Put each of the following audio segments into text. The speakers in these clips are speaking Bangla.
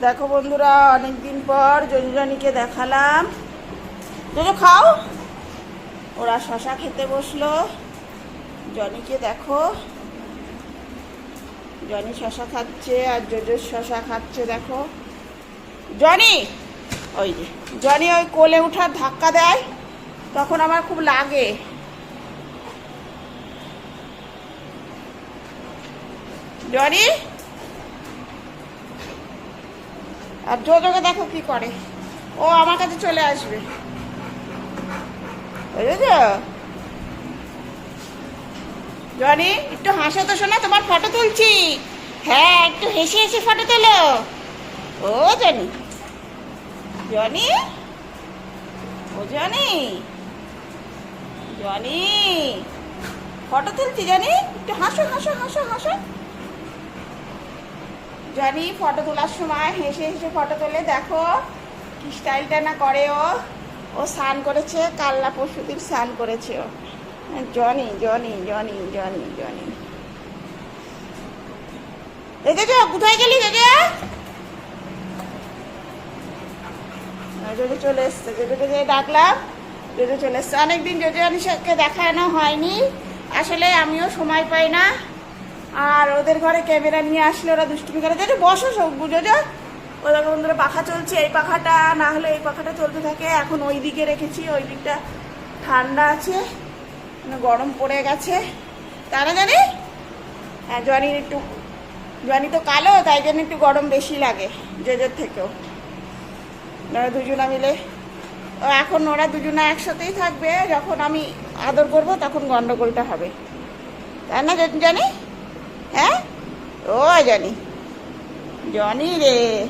দেখো বন্ধুরা, অনেকদিন পর জঞ্জনিকে দেখালাম। জন্য খাও। ওরা শশা খেতে বসল। জনিকে দেখো। জনি শশা খাচ্ছে আর জোজোর শশা খাচ্ছে, দেখো। জনি, ওই যে, জনি ওই কোলে উঠার ধাক্কা দেয়, তখন আমার খুব লাগে। জনি আর জোজোকে দেখো কি করে। ও আমার কাছে চলে আসবে। জনি, একটু হাসো তো শোনা, তোমার ফটো তুলছি। হ্যাঁ একটু হেসে হেসে ফটো তোলো। ও জনি। জনি? ও জনি? জনি? ফটো তুলছি জানি, একটু হাসো হাসো হাসো হাসো। জানি ফটো তোলার সময় হেসে হেসে ফটো তোলে, দেখো কি স্টাইলটা না করে ও। ও স্নান করেছে কাল্লা পরশুদিন স্নান করেছে ও। Johnny Johnny Johnny Johnny Johnny. দেখেছ কোথায় গেলি দেখে জোজো চলে এসছে, জোজোকে যে ডাকলাম, জোজো চলে এসছে। অনেকদিন জোজো অনিশাকে দেখানো হয়নি। আসলে আমিও সময় পাই না। আর ওদের ঘরে ক্যামেরা নিয়ে আসলে ওরা দুষ্টুমি করে। জোজো বসো সব জোজো ওদের বন্ধুরা পাখা চলছে, এই পাখাটা, না হলে এই পাখাটা চলতে থাকে। এখন ওই দিকে রেখেছি, ওই দিকটা ঠান্ডা আছে মানে গরম পড়ে গেছে। তারা জানি? হ্যাঁ জনির একটু জনি তো কালো, তাই জন্য একটু গরম বেশি লাগে জেজের থেকেও। ওরা দুজনা মিলে এখন ওরা দুজনা একসাথেই থাকবে, যখন আমি আদর করব, তখন গন্ডগোলটা হবে। তাই না জানি হ্যাঁ? ও, জানি। জনি রে।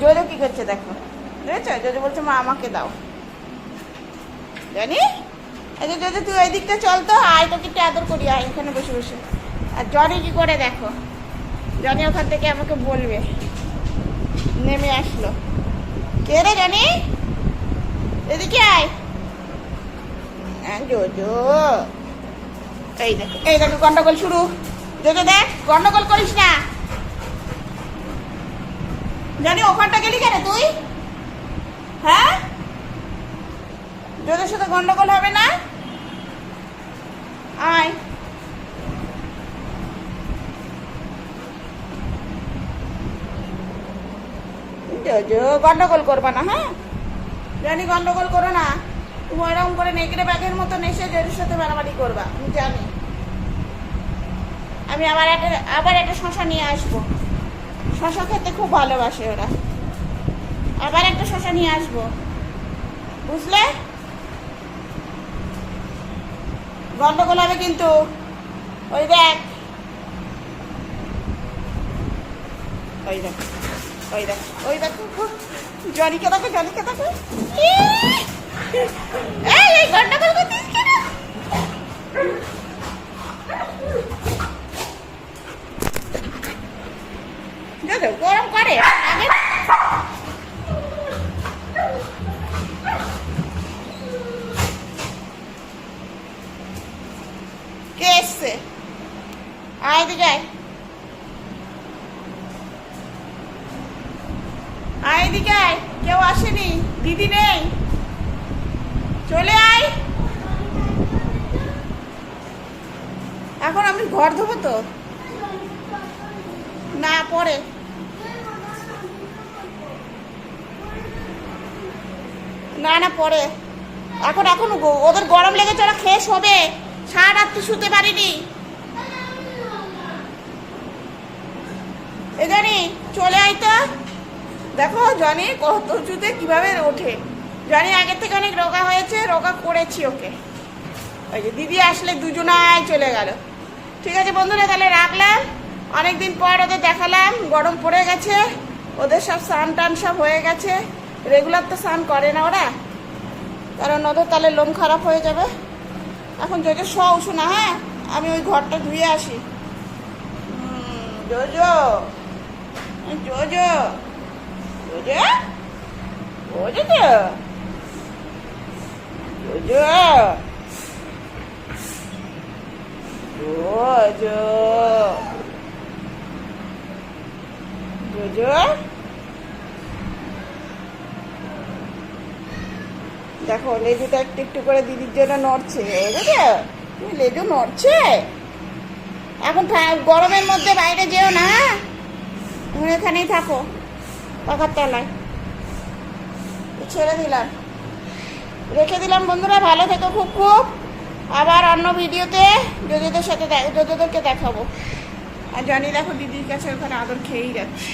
জোরে কি করছে দেখো। বুঝেছ জোরে বলছে, মা, আমাকে দাও। জানি? আচ্ছা যদি তুই ওই দিকটা চল তো। আয়, তোকে একটু আদর করি। আয়, এখানে বসে বসে। আর জনি কি করে দেখো? জনি ওখান থেকে আমাকে বলবে। নেমে আসলো। কে রে জানি? এদিকে আয়। হ্যাঁ জোজো। এই দেখো এই দেখো গন্ডগোল শুরু। জোজো দেখ গন্ডগোল করিস না। জানি ওখানটা গেলি কেন তুই? হ্যাঁ? জোজোর সাথে গন্ডগোল হবে না? আয়। গন্ডগোল করবা না হ্যাঁ? জানি গন্ডগোল করো না। তুমি ওইরকম করে নেকড়ে ব্যাগের মতো এসে জেরির সাথে মারামারি করবা, আমি জানি। আমি আবার একটা আবার একটা শশা নিয়ে আসব। শশা খেতে খুব ভালোবাসে ওরা। আবার একটা শশা নিয়ে আসব। বুঝলে? গন্ডগোল হবে কিন্তু। ওই দেখ। ওই দেখ। ওই দেখ। ওই দেখ। জনিকে দেখো জনিকে দেখো! এই গন্ডগোল করতিস কেন? গরম করে। আগে কে আয় দিকে কেউ আসেনি, দিদি নেই। চলে আয়। এখন আমি ঘর ধোবো তো? না, পরে। না না, পরে। এখন এখন ওদের গরম লেগেছে, ওরা খেয়ে শোবে। সারা রাত্রি শুতে পারিনি। এ জানি, চলে আয় তো। দেখো, জনি কত উঁচুতে কীভাবে ওঠে। জনি আগের থেকে অনেক রোগা হয়েছে, রোগা করেছি ওকে। ওই যে দিদি আসলে দুজনায় চলে গেল। ঠিক আছে বন্ধুরা, তাহলে রাখলাম। অনেকদিন পর ওদের দেখালাম, গরম পড়ে গেছে, ওদের সব স্নান টান সব হয়ে গেছে। রেগুলার তো স্নান করে না ওরা। কারণ ওদের তাহলে লোম খারাপ হয়ে যাবে। এখন জোজো শো না হ্যাঁ? আমি ওই ঘরটা ধুয়ে আসি। হুম, জোজো। JoJo. JoJo? JoJo? JoJo. JoJo? দেখো, লেজুটা একটু একটু করে দিদির জন্য নড়ছে। তুমি লেজু নড়ছে? এখন গরমের মধ্যে বাইরে যেও না? তুমি এখানেই থাকো, পাখার তলায়। ছেড়ে দিলাম। রেখে দিলাম, বন্ধুরা, ভালো থেকো খুব খুব। আবার অন্য ভিডিওতে যোজদের সাথে যোজদেরকে দেখাবো। আর জানি, দেখো, দিদির কাছে ওখানে আদর খেয়েই যাচ্ছে।